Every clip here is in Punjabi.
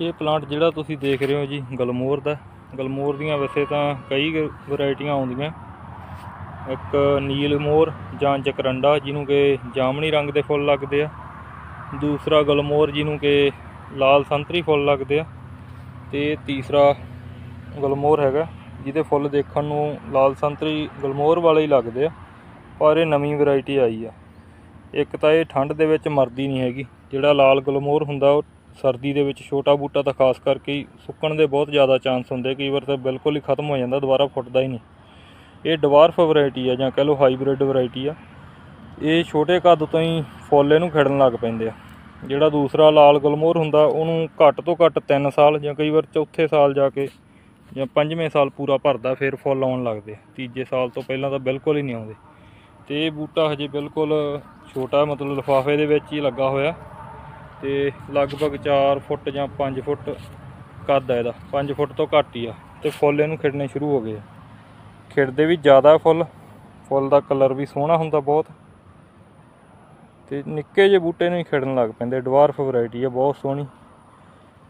ਇਹ ਪਲਾਂਟ ਜਿਹੜਾ ਤੁਸੀਂ ਦੇਖ ਰਹੇ ਹੋ ਜੀ, ਗਲਮੋਰ ਦਾ। ਗਲਮੋਰ ਦੀਆਂ ਵੈਸੇ ਤਾਂ ਕਈ ਵੈਰਾਈਟੀਆਂ ਆਉਂਦੀਆਂ। ਇੱਕ ਨੀਲ ਮੋਰ ਜਾਂ ਜਕਰੰਡਾ, ਜਿਹਨੂੰ ਕਿ ਜਾਮਣੀ ਰੰਗ ਦੇ ਫੁੱਲ ਲੱਗਦੇ ਆ। ਦੂਸਰਾ ਗਲਮੋਰ, ਜਿਹਨੂੰ ਕਿ ਲਾਲ ਸੰਤਰੀ ਫੁੱਲ ਲੱਗਦੇ ਆ। ਤੇ ਤੀਸਰਾ ਗਲਮੋਰ ਹੈਗਾ, ਜਿਹਦੇ ਫੁੱਲ ਦੇਖਣ ਨੂੰ ਲਾਲ ਸੰਤਰੀ ਗਲਮੋਰ ਵਾਲੇ ਹੀ ਲੱਗਦੇ ਆ, ਪਰ ਇਹ ਨਵੀਂ ਵੈਰਾਈਟੀ ਆਈ ਆ। ਇੱਕ ਤਾਂ ਇਹ ਠੰਡ ਦੇ ਵਿੱਚ ਮਰਦੀ ਨਹੀਂ ਹੈਗੀ। ਜਿਹੜਾ ਲਾਲ ਗਲਮੋਰ ਹੁੰਦਾ, ਉਹ ਸਰਦੀ ਦੇ ਵਿੱਚ ਛੋਟਾ ਬੂਟਾ ਤਾਂ ਖਾਸ ਕਰਕੇ ਸੁੱਕਣ ਦੇ ਬਹੁਤ ਜ਼ਿਆਦਾ ਚਾਂਸ ਹੁੰਦੇ ਕਈ ਵਾਰ ਤਾਂ ਬਿਲਕੁਲ ਹੀ ਖਤਮ ਹੋ ਜਾਂਦਾ, ਦੁਬਾਰਾ ਫੁੱਟਦਾ ਹੀ ਨਹੀਂ। ਇਹ ਡਵਾਰਫ ਵੈਰਾਈਟੀ ਆ ਜਾਂ ਕਹ ਲਓ ਹਾਈਬ੍ਰਿਡ ਵੈਰਾਈਟੀ ਆ। ਇਹ ਛੋਟੇ ਕੱਦ ਤੋਂ ਹੀ ਫੁੱਲ ਇਹਨੂੰ ਖਿੜਨ ਲੱਗ ਪੈਂਦੇ ਆ। ਜਿਹੜਾ ਦੂਸਰਾ ਲਾਲ ਗਲਮੋਰ ਹੁੰਦਾ, ਉਹਨੂੰ ਘੱਟ ਤੋਂ ਘੱਟ 3 ਸਾਲ ਜਾਂ ਕਈ ਵਾਰ ਚੌਥੇ ਸਾਲ ਜਾ ਕੇ ਜਾਂ ਪੰਜਵੇਂ ਸਾਲ ਪੂਰਾ ਭਰਦਾ, ਫਿਰ ਫੁੱਲ ਆਉਣ ਲੱਗਦੇ ਆ। ਤੀਜੇ ਸਾਲ ਤੋਂ ਪਹਿਲਾਂ ਤਾਂ ਬਿਲਕੁਲ ਹੀ ਨਹੀਂ ਆਉਂਦੇ। ਤੇ ਇਹ ਬੂਟਾ ਹਜੇ ਬਿਲਕੁਲ ਛੋਟਾ, ਮਤਲਬ ਲਿਫਾਫੇ ਦੇ ਵਿੱਚ ਹੀ ਲੱਗਾ ਹੋਇਆ। ਤੇ ਲਗਭਗ 4 ਫੁੱਟ ਜਾਂ 5 ਫੁੱਟ ਕੱਦ ਹੈ ਇਹਦਾ। 5 ਫੁੱਟ ਤੋਂ ਘੱਟ ਹੀ ਆ। ਤੇ ਫੁੱਲ ਇਹਨੂੰ ਖਿੜਨੇ ਸ਼ੁਰੂ ਹੋ ਗਏ ਆ। ਖਿੜਦੇ ਵੀ ਜ਼ਿਆਦਾ ਫੁੱਲ। ਫੁੱਲ ਦਾ ਕਲਰ ਵੀ ਸੋਹਣਾ ਹੁੰਦਾ ਬਹੁਤ। ਤੇ ਨਿੱਕੇ ਜਿਹੇ ਬੂਟੇ ਨੂੰ ਹੀ ਖਿੜਨ ਲੱਗ ਪੈਂਦੇ ਡਵਾਰਫ ਵੈਰਾਈਟੀ ਆ, ਬਹੁਤ ਸੋਹਣੀ।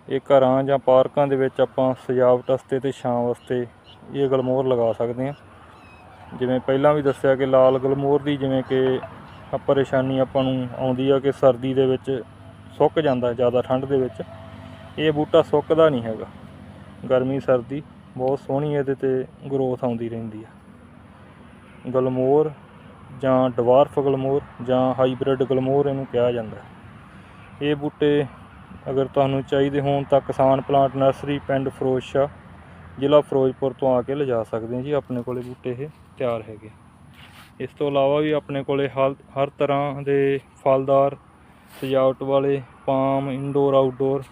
ਇਹ ਘਰਾਂ ਜਾਂ ਪਾਰਕਾਂ ਦੇ ਵਿੱਚ ਆਪਾਂ ਸਜਾਵਟ ਵਾਸਤੇ ਤੇ ਛਾਂ ਵਾਸਤੇ ਇਹ ਗਲਮੋਰ ਲਗਾ ਸਕਦੇ ਹਾਂ ਜਿਵੇਂ ਪਹਿਲਾਂ ਵੀ ਦੱਸਿਆ ਕਿ ਲਾਲ ਗਲਮੋਰ ਦੀ ਜਿਵੇਂ ਕਿ ਪਰੇਸ਼ਾਨੀ ਆਪਾਂ ਨੂੰ ਆਉਂਦੀ ਆ ਕਿ ਸਰਦੀ ਦੇ ਵਿੱਚ ਸੁੱਕ ਜਾਂਦਾ ਜ਼ਿਆਦਾ ਠੰਡ ਦੇ ਵਿੱਚ। ਇਹ ਬੂਟਾ ਸੁੱਕਦਾ ਨਹੀਂ ਹੈਗਾ। ਗਰਮੀ, ਸਰਦੀ ਬਹੁਤ ਸੋਹਣੀ ਇਹਦੇ ਤੇ ਗਰੋਥ ਆਉਂਦੀ ਰਹਿੰਦੀ ਆ ਗਲਮੋਰ ਜਾਂ ਡਵਾਰਫ ਗਲਮੋਰ ਜਾਂ ਹਾਈਬ੍ਰਿਡ ਗਲਮੋਰ ਇਹਨੂੰ ਕਿਹਾ ਜਾਂਦਾ ਇਹ ਬੂਟੇ ਅਗਰ ਤੁਹਾਨੂੰ ਚਾਹੀਦੇ ਹੋਣ ਤਾਂ ਕਿਸਾਨ ਪਲਾਂਟ ਨਰਸਰੀ ਪਿੰਡ ਫਿਰੋਜ਼ਸ਼ਾਹ ਜ਼ਿਲ੍ਹਾ ਫਿਰੋਜ਼ਪੁਰ ਤੋਂ ਆ ਕੇ ਲਿਜਾ ਸਕਦੇ ਹਾਂ ਜੀ। ਆਪਣੇ ਕੋਲੇ ਬੂਟੇ ਇਹ ਤਿਆਰ ਹੈਗੇ। ਇਸ ਤੋਂ ਇਲਾਵਾ ਵੀ ਆਪਣੇ ਕੋਲੇ ਹਲ ਹਰ ਤਰ੍ਹਾਂ ਦੇ ਫਲਦਾਰ ਸਜਾਵਟ ਵਾਲੇ, ਪਾਮ ਇਨਡੋਰ ਆਊਟਡੋਰ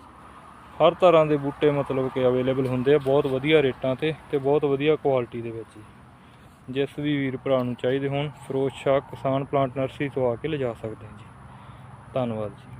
ਹਰ ਤਰ੍ਹਾਂ ਦੇ ਬੂਟੇ ਮਤਲਬ ਕਿ ਅਵੇਲੇਬਲ ਹੁੰਦੇ ਆ, ਬਹੁਤ ਵਧੀਆ ਰੇਟਾਂ ਤੇ ਤੇ ਬਹੁਤ ਵਧੀਆ ਕੁਆਲਿਟੀ ਦੇ ਵਿੱਚ ਜੀ। ਜਿਸ ਵੀ ਵੀਰ ਭਰਾ ਨੂੰ ਚਾਹੀਦੇ ਹੋਣ ਫਿਰੋਜ਼ ਸ਼ਾਹ ਕਿਸਾਨ ਪਲਾਂਟ ਨਰਸਰੀ ਤੋਂ ਆ ਕੇ ਲਿਜਾ ਸਕਦੇ ਜੀ। ਧੰਨਵਾਦ ਜੀ।